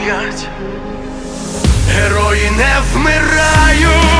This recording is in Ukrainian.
Пам'ять, герої не вмирають,